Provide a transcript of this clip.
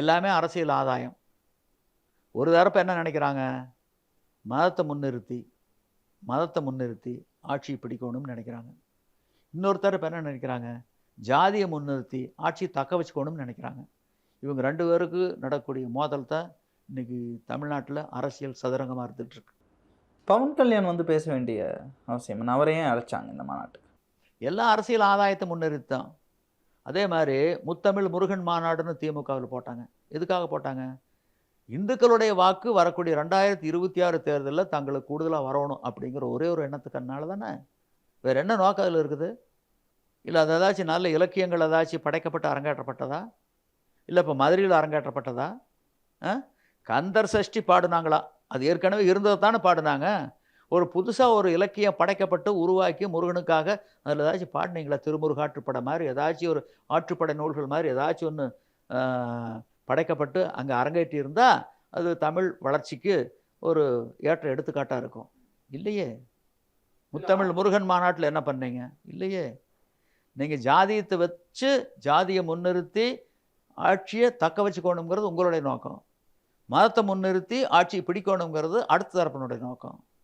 எல்லாமே அரசியல் ஆதாயம். ஒரு தரப்பு என்ன நினைக்கிறாங்க? மதத்தை முன்னிறுத்தி மதத்தை முன்னிறுத்தி ஆட்சி பிடிக்கணும்னு நினைக்கிறாங்க. இன்னொரு தரப்பு என்ன நினைக்கிறாங்க? ஜாதியை முன்னிறுத்தி ஆட்சி தக்க வச்சுக்கணும்னு நினைக்கிறாங்க. இவங்க ரெண்டு பேருக்கு நடக்கக்கூடிய மோதல் தான் இன்னைக்கு தமிழ்நாட்டில் அரசியல் சதுரங்கமாக இருந்துட்டு இருக்கு. பவன் கல்யாண் வந்து பேச வேண்டிய அவசியம். என்ன? அவரை ஏன் அழைச்சாங்க இந்த மாநாட்டுக்கு? எல்லா அரசியல் ஆதாயத்தை முன்னிறுத்தி தான் அதே மாதிரி முத்தமிழ் முருகன் மாநாடுன்னு திமுகவில் போட்டாங்க. எதுக்காக போட்டாங்க? இந்துக்களுடைய வாக்கு வரக்கூடிய ரெண்டாயிரத்தி இருபத்தி ஆறு தேர்தலில் தங்களுக்கு கூடுதலாக வரணும் அப்படிங்கிற ஒரே ஒரு எண்ணத்துக்கனால தானே? வேற என்ன நோக்கம் அதில் இருக்குது? இல்லை அது ஏதாச்சும் நல்ல இலக்கியங்கள் ஏதாச்சும் படைக்கப்பட்டு அரங்கேற்றப்பட்டதா? இல்லை இப்போ மதுரையில் அரங்கேற்றப்பட்டதா? ஆ? கந்தர் சஷ்டி பாடுனாங்களா? அது ஏற்கனவே இருந்ததை தானே பாடுனாங்க. ஒரு புதுசாக ஒரு இலக்கியம் படைக்கப்பட்டு உருவாக்கி முருகனுக்காக அதில் ஏதாச்சும் பாடினீங்களா? திருமுருகாற்றுப்படை மாதிரி ஏதாச்சும் ஒரு ஆற்றுப்படை நூல்கள் மாதிரி ஏதாச்சும் ஒன்று படைக்கப்பட்டு அங்கே அரங்கேற்றி இருந்தால் அது தமிழ் வளர்ச்சிக்கு ஒரு ஏற்ற எடுத்துக்காட்டாக இருக்கும். இல்லையே? முத்தமிழ் முருகன் மாநாட்டில் என்ன பண்ணீங்க? இல்லையே? நீங்கள் ஜாதியத்தை வச்சு ஜாதியை முன்னிறுத்தி ஆட்சியை தக்க வச்சுக்கணுங்கிறது உங்களுடைய நோக்கம். மதத்தை முன்னிறுத்தி ஆட்சியை பிடிக்கணுங்கிறது அடுத்த தரப்பினுடைய நோக்கம்.